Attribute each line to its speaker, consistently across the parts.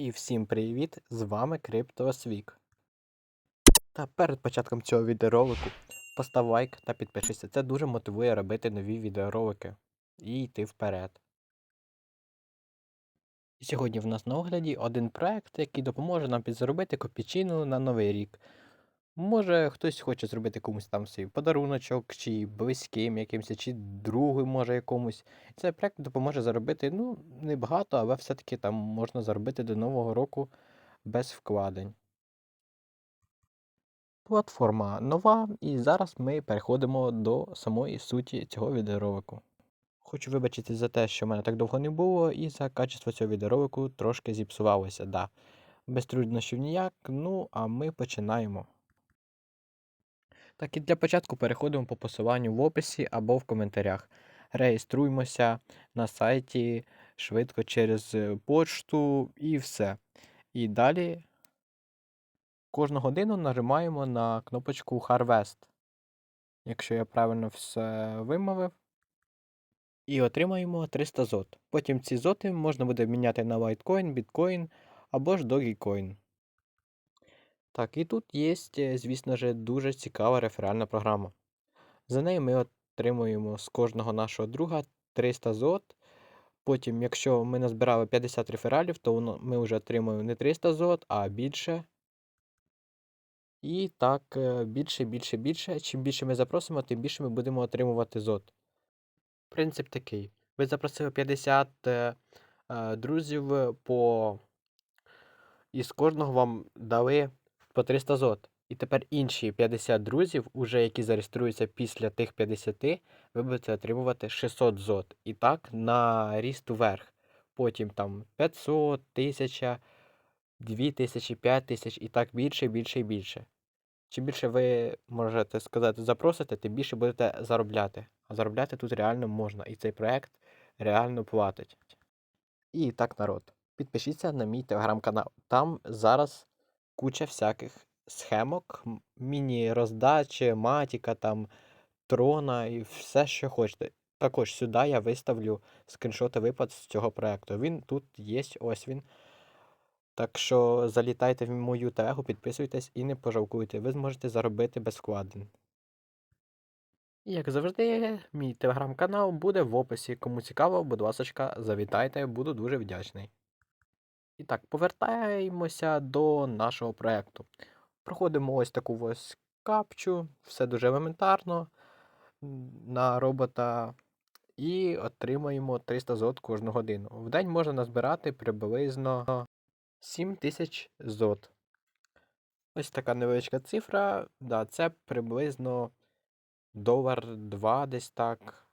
Speaker 1: І всім привіт! З вами Криптосвік. Та перед початком цього відеоролику постав лайк та підпишися. Це дуже мотивує робити нові відеоролики і йти вперед. Сьогодні в нас на огляді один проект, який допоможе нам підзаробити копійчину на новий рік. Може хтось хоче зробити комусь там свій подаруночок, чи близьким якимось, чи другу, може якомусь. Цей проект допоможе заробити, ну, небагато, але все-таки там можна заробити до Нового року без вкладень. Платформа нова, і зараз ми переходимо до самої суті цього відеоролику. Хочу вибачитись за те, що в мене так довго не було, і за качество цього відеоролику трошки зіпсувалося, да. Без труднощів ніяк, ну а ми починаємо. Так і для початку переходимо по посиланню в описі або в коментарях. Реєструємося на сайті швидко через е, почту і все. І далі кожну годину нажимаємо на кнопочку Harvest, якщо я правильно все вимовив. І отримаємо 300 зот. Потім ці зоти можна буде міняти на Litecoin, Bitcoin або ж Dogecoin. Так, і тут є, звісно ж, дуже цікава реферальна програма. За нею ми отримуємо з кожного нашого друга 300 зот. Потім, якщо ми назбирали 50 рефералів, то ми вже отримуємо не 300 зот, а більше. І так, е, більше, більше, більше. Чим більше ми запросимо, тим більше ми будемо отримувати зот. Принцип такий. Ви запросили 50 е, е, друзів е, по. І з кожного вам дали по 300 зот. І тепер інші 50 друзів, уже які зареєструються після тих 50, ви будете отримувати 600 зот. І так на ріст вверх. Потім там 500, 1000, 2000, 5000 і так більше, більше і більше. Чим більше ви можете сказати запросите, тим більше будете заробляти. А заробляти тут реально можна. І цей проект реально платить. І так, народ, підпишіться на мій телеграм-канал. Там зараз куча всяких схемок, міні-роздачі, матіка, там, трона і все, що хочете. Також сюди я виставлю скріншоти виплат з цього проекту. Він тут є, ось він. Так що залітайте в мою телегу, підписуйтесь і не пожалкуйте. Ви зможете заробити без вкладень. Як завжди, мій телеграм-канал буде в описі. Кому цікаво, будь ласка, завітайте, буду дуже вдячний. І так, повертаємося до нашого проєкту. Проходимо ось таку ось капчу, все дуже елементарно на робота. І отримаємо 300 зот кожну годину. В день можна назбирати приблизно 7000 зот. Ось така невеличка цифра. Да, це приблизно долар 2 десь так.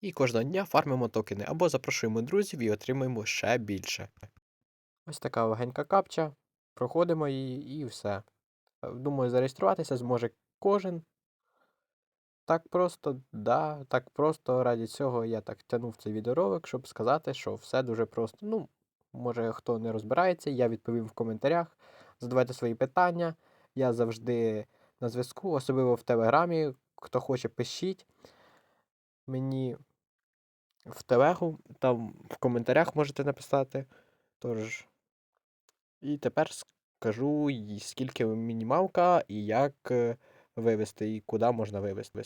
Speaker 1: І кожного дня фармимо токени або запрошуємо друзів і отримуємо ще більше. Ось така легенька капча. Проходимо її і все. Е, Думаю, зареєструватися зможе кожен. Так просто, да, так просто раді цього я так тягнув цей відеоролик, щоб сказати, що все дуже просто. Ну, може, хто не розбирається, я відповім в коментарях. Задавайте свої питання. Я завжди на зв'язку, особливо в Телеграмі. Хто хоче, пишіть мені в телегу, там в коментарях можете написати. Тож. І тепер скажу, скільки мінімалка, і як е, вивести, і куди можна вивести.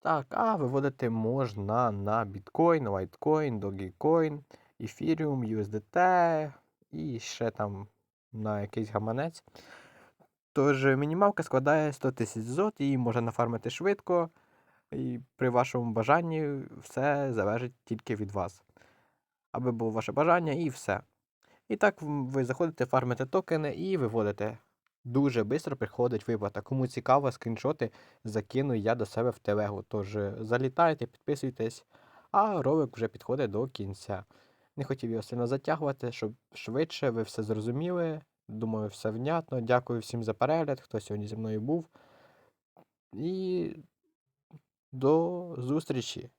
Speaker 1: Так, а виводити можна на біткоін, лайткоін, Dogecoin, Ethereum, USDT і ще там на якийсь гаманець. Тож мінімалка складає 100 тисяч зот, її можна нафармити швидко, і при вашому бажанні все залежить тільки від вас. Аби було ваше бажання і все. І так ви заходите, фармите токени і виводите. Дуже швидко приходить виплата. Кому цікаво, скріншоти закину я до себе в телегу. Тож е, залітайте, підписуйтесь, а ролик вже підходить до кінця. Не хотів його сильно затягувати, щоб швидше ви все зрозуміли. Думаю, все внятно. Дякую всім за перегляд, хто сьогодні зі мною був. І до зустрічі!